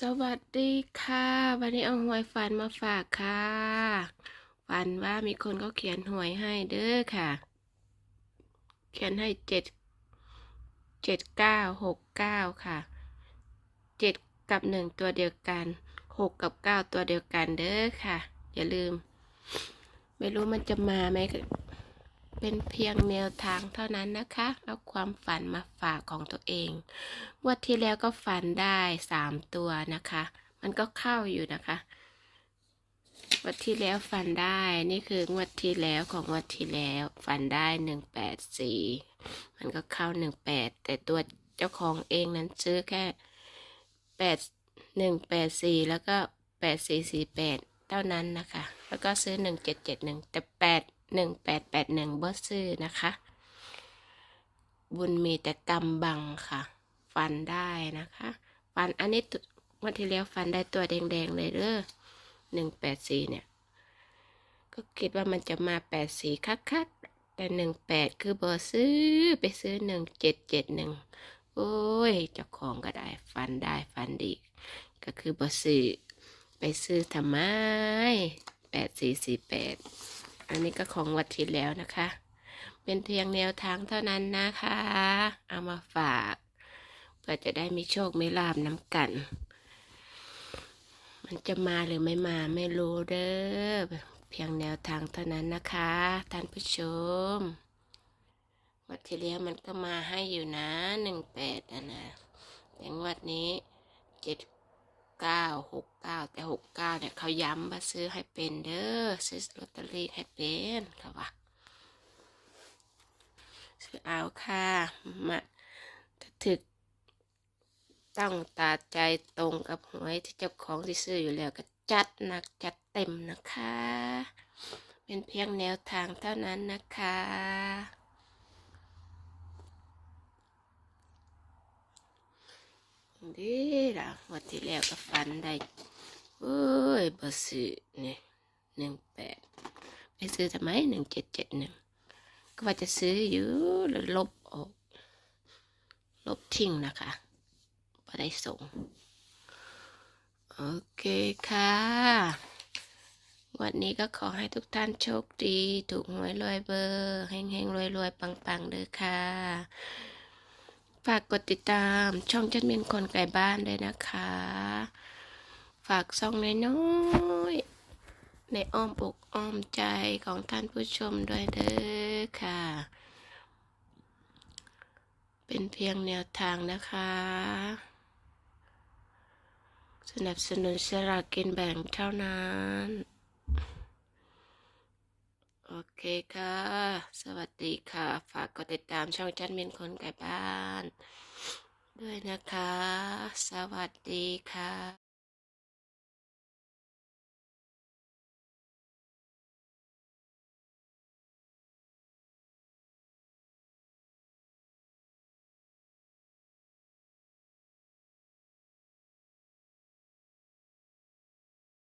สวัสดีค่ะ วันนี้เอาหวยฝันมาฝากค่ะ ฝันว่ามีคนเขาเขียนหวยให้เด้อค่ะ เขียนให้เจ็ดเจ็ดเก้าหกเก้าค่ะเจ็ดกับหนึ่งตัวเดียวกันหกกับเก้าตัวเดียวกันเด้อค่ะ อย่าลืม ไม่รู้มันจะมาไหม เป็นเพียงแนวทางเท่านั้นนะคะ เอาความฝันมาฝากของตัวเองงวดที่แล้วก็ฝันได้สามตัวนะคะ มันก็เข้าอยู่นะคะงวดที่แล้วฝันได้นี่คืองวดที่แล้วของงวดที่แล้วฝันได้หนึ่งแปดสี่มันก็เข้าหนึ่งแปดแต่ตัวเจ้าของเองนั้นซื้อแค่แปดหนึ่งแปดสี่แล้วก็แปดสี่สี่แปดเท่านั้นนะคะ แล้วก็ซื้อหนึ่งเจ็ดเจ็ดหนึ่งแต่แปด หนึ่งแปดแปดหนึ่งบ่ซื้อนะคะ บุญมีแต่กำบังค่ะ ฟันได้นะคะ ฟันอันนี้วันที่แล้วฟันได้ตัวแดงๆเลยเด้อหนึ่งแปดสี่เนี่ย ก็คิดว่ามันจะมาแปดสี่คักๆ แต่หนึ่งแปดคือบอซื้อไปซื้อหนึ่งเจ็ดเจ็ดหนึ่งโอ้ยเจ้าของก็ได้ฟันได้ฟันดี ก็คือบอซื้อไปซื้อทำไมแปดสี่สี่แปด อันนี้ก็ของวัดที่แล้วนะคะ เป็นเพียงแนวทางเท่านั้นนะคะ เอามาฝากเพื่อจะได้มีโชคไมีลาบน้ำกัน มันจะมาหรือไม่มาไม่รู้เด้อเพียงแนวทางเท่านั้นนะคะท่านผู้ชมวัดที่แล้วมันก็มาให้อยู่นะหนึ่งแปดนะนะแต่งวัดนี้เจ็ด เก้าหกเก้าแต่หกเก้าเนี่ยเขาย้ำว่าซื้อให้เป็นเด้อซื้อลอตเตอรี่ให้เป็นค่ะว่าซื้อเอาค่ะมาถ,ถึกต้องตาใจตรงกับหวยที่เจ้าของที่ซื้ออยู่แล้วก็จัดหนักจัดเต็มนะคะ เป็นเพียงแนวทางเท่านั้นนะคะ ดีละวันที่แล้วก็ฝันได้โอ้ยบซื้อนี่ยหนึ่งแปดไปซื้อทำไมหนึ่งเจ็ดเจ็ดหนึ่งก็ว่าจะซื้ออยู่แล้วลบออก ลบทิ้งนะคะพอได้ส่ง โอเคค่ะวันนี้ก็ขอให้ทุกท่านโชคดี ถูกหวยรวยเบอร์เฮงเฮงรวยรวยปังปังเด้อค่ะ ฝากกดติดตามช่องจัดเมียนคนไก่บ้านด้วยนะคะ ฝากซ่องน้อยๆในอ้อมอกอ้อมใจของท่านผู้ชมด้วยเด้อค่ะ เป็นเพียงแนวทางนะคะ สนับสนุนสลากกินแบ่งเท่านั้น เคค่ะ สวัสดีค่ะ ฝากกดติดตามช่องจันมินคนไก่บ้าน ด้วยนะคะ สวัสดีค่ะ